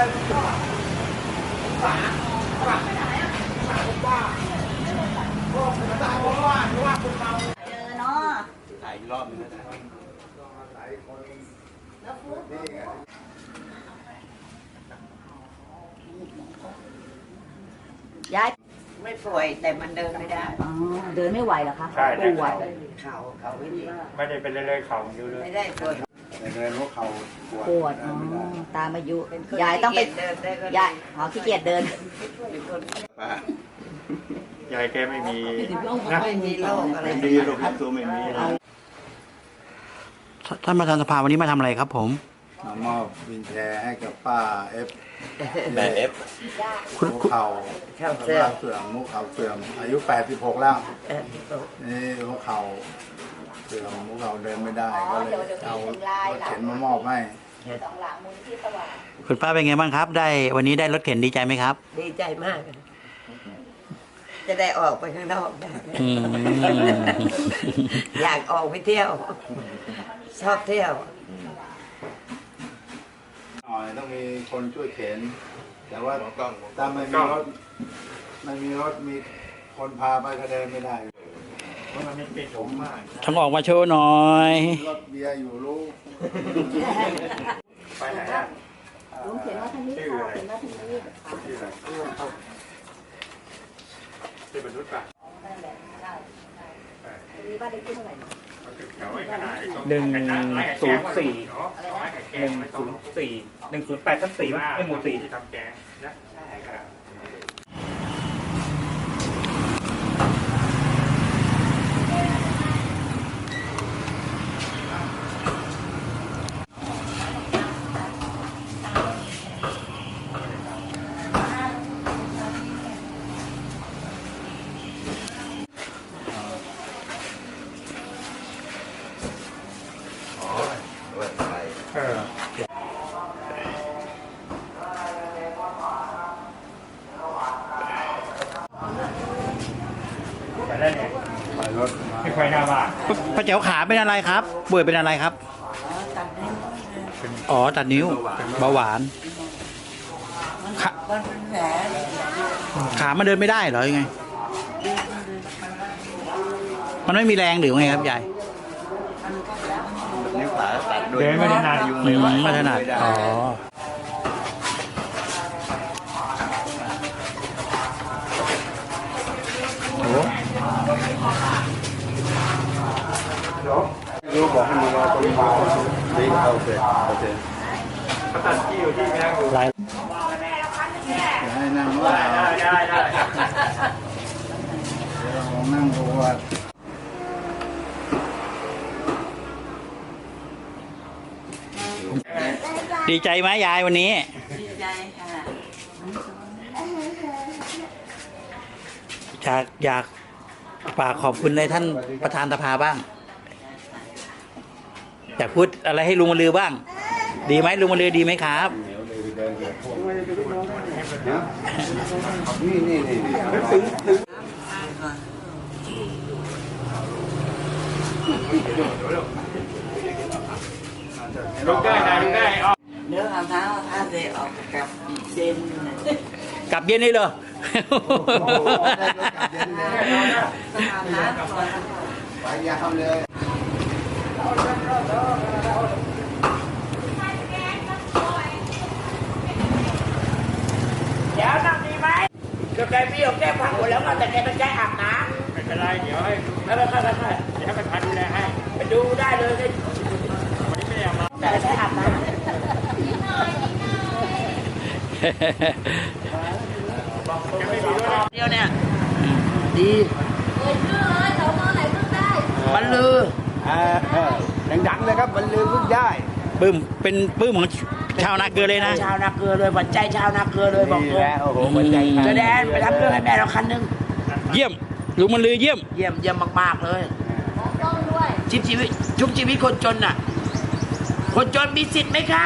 เจอเนาะถ่ายอีกรอบนึงนะยายไม่ป่วยแต่มันเดินไม่ได้อ๋อเดินไม่ไหวเหรอคะใช่ปวด เขาเขาไม่ดีไม่ได้เป็นเรื่อยๆเขาอยู่เลย ไม่ได้ปวด แต่เดินหัวเข่าปวดปวดอ๋อตามอายุเป็นคนยายต้องไปขี้เกียจเดินได้ก็ยายอ๋อขี้เกียจเดิน เป็นคนป้ายายแกไม่มีนะไม่มีโรคอะไร ไม่มีหรอกครับตัวไม่มีท่านประธานสภาวันนี้มาทำอะไรครับผม มามอบวินแชร์ให้กับป้าเอฟแม่ F หัวเข่าเข้าเสื้อเสื่อมมุกเข่าเสื่อมอายุ 86 แล้วเออนี่หัวเข่า เสื่อมมุกเข่าเดินไม่ได้ก็เลยเอารถเข็นมามอบให้คุณป้าเป็นไงบ้างครับ ได้วันนี้ได้รถเข็นดีใจไหมครับ ดีใจมาก จะได้ออกไปข้างนอกได้อืมอยากออกไปเที่ยว ชอบเที่ยว หน่อยต้องมีคนช่วยเข็น แต่ว่าถ้าไม่มีรถไม่มีรถมีคนพาไปก็เดินไม่ได้ เพราะมันไม่เป็นผมมากต้องออกมาโชว์หน่อย รถเบียร์อยู่รู้ไปไหนอะลุงเขียนว่าทางนี้ชื่อค่ะอะไรเขียนว่าทางนี้ชื่ออะไรชื่อบรรทุกป่ะมีบ้านเลขที่เท่าไหร่เอาไว้ขนาดหนึ่งศูนย์สี่หหนึ่งศูนย์สี่หนึ่งศูนย์แปดทับสี่ว่าไอหมู่สี่ที่ทำแกงนะใช่ครับ ไปได้เนี่ยไปรถมาไม่ค่อยน่าบ้านป้าแจ๋วขาเป็นอะไรครับป่วยเป็นอะไรครับ อ๋อตัดนิ้วเบาหวาน ขามันเป็นแผลขามันเดินไม่ได้เหรอยังไง มันไม่มีแรงหรือไงครับยายนิ้วขาตัดด้วยเดินไม่ได้นานยุงอืไม่ไหวมไม่ถนัดไอ๋อ บอกให้มึงรอตรงนี้ดีโอเคโอเคขตัดที่อยู่ที่แม่กูได้ให้นั่งว่าได้ได้ได้นั่งดูว่าดีใจไหมยายวันนี้ ดีใจค่ะ อยากอยากฝากขอบคุณในท่านประธานสภาบ้าง อยากพูดอะไรให้ลุงมาลือบ้าง ดีไหมลุงมาลือดีไหมครับ นี่นี่นี่นี่ลุกได้นะลุกได้อ๋อเนื้ออาบน้ำถ้าเดออกกับเย็นกลับเย็นนี่เลยได้รอไปยาวเลย เดี๋ยวนั่งดีไหมก็แกพี่ของแกพังหมดแล้วก็แต่แกต้องใช้อาบน้ไม่เป็นไรเดี๋ยวให้ำแล้วก็ค่อยเดี๋ยวให้ประธานดูแลให้ๆไปดูได้เลยได้วันนี้ไม่ได้เอามาแต่ใช้อาบน้ำยังไม่มีด้วยนะเดียวเนี่ยดีบรรลือ ดังๆเลยครับมันลืมพึ่งได้ปลื้มเป็นปลื้มของชาวนาเกลือเลยนะ ชาวนาเกลือเลยหัวใจชาวนาเกลือเลยบอกนี่ตรงแหละโอ้โหหัวใจขาดเจะแดนไปทำเรื่องให้แม่เราคันหนึงเยี่ยมลุงมันลือเยี่ยม เยี่ยมเยี่ยมมากๆเลยชิบชีวิตชุบชีวิตคนจนน่ะ คนจนมีสิทธิ์ไหมคะ